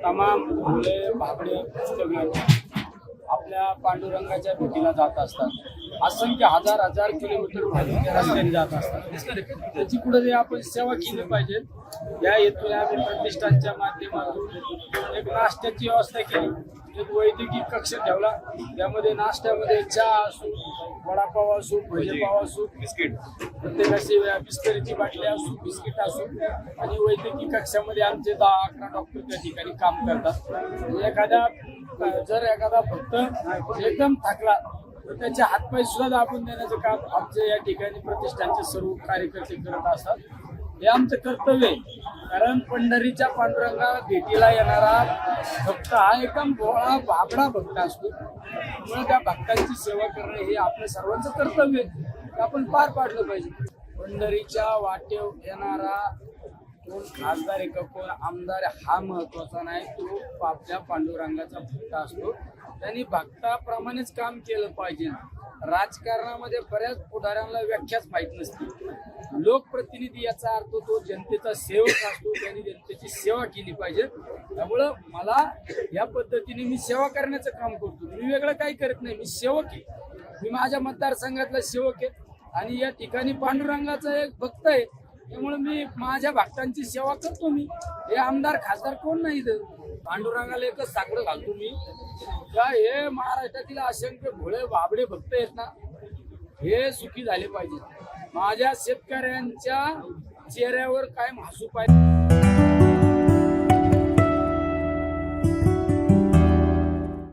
તમામ ભૂલે ભાગડે પુસ્તક आपल्या पांडुरंगाच्या भेटीला जात असतात. असंख्य हजार हजार किलोमीटर रस्त्याने जात असतात. त्याची कुठे आपण सेवा केली पाहिजे. या हेतूने आम्ही प्रतिष्ठानच्या माध्यमातून एक नाश्त्याची व्यवस्था केली. एक वैद्यकीय कक्ष ठेवला. त्यामध्ये नाश्त्यामध्ये चहा असो वडापाव असो भजेपाव असो बिस्किट. प्रत्येकाची बिस्करीची बाटली असो बिस्किट असो. आणि वैद्यकीय कक्षामध्ये आमचे दहा अकरा डॉक्टर त्या ठिकाणी काम करतात. एखाद्या जर एखादा भक्त एकदम थकला तर त्याचे हातपाय सुद्धा दाबून देण्याचं काम आमचे या ठिकाणी प्रतिष्ठानचे सर्व कार्यकर्ते करत असतात. हे आमचं कर्तव्य आहे. कारण पंढरीच्या पांडुरंगा भेटीला येणारा भक्त हा एकदम भोळा बाबडा भक्त असतो. त्यामुळे त्या भक्तांची सेवा करणं हे आपलं सर्वांचं कर्तव्य आहे. ते आपण पार पाडलं पाहिजे. पंढरीच्या वाटेव येणारा कोण खासदार आहे का कोण आमदार हा महत्त्वाचा नाही तो आपल्या पांडुरंगाचा भक्त असतो. त्यांनी भक्ताप्रमाणेच काम केलं पाहिजे. राजकारणामध्ये बऱ्याच पुढाऱ्यांना व्याख्याच माहीत नसते लोकप्रतिनिधी याचा अर्थ तो जनतेचा सेवक असतो त्यांनी जनतेची सेवा केली पाहिजे. त्यामुळं मला या पद्धतीने मी सेवा करण्याचं काम करतो. मी वेगळं काही करत नाही मी सेवक आहे. मी माझ्या मतदारसंघातला सेवक आहे. आणि या ठिकाणी पांडुरंगाचा एक भक्त आहे त्यामुळे मी माझ्या भक्तांची सेवा करतो मी. हे आमदार खासदार कोण नाही इथं? पांडुरंगाला एकच साकडं घालतो मी. का हे महाराष्ट्रातील असंख्य भोळे बाबडे भक्त आहेत ना हे सुखी झाले पाहिजे. माझ्या शेतकऱ्यांच्या चेहऱ्यावर काय हसू पाहिजे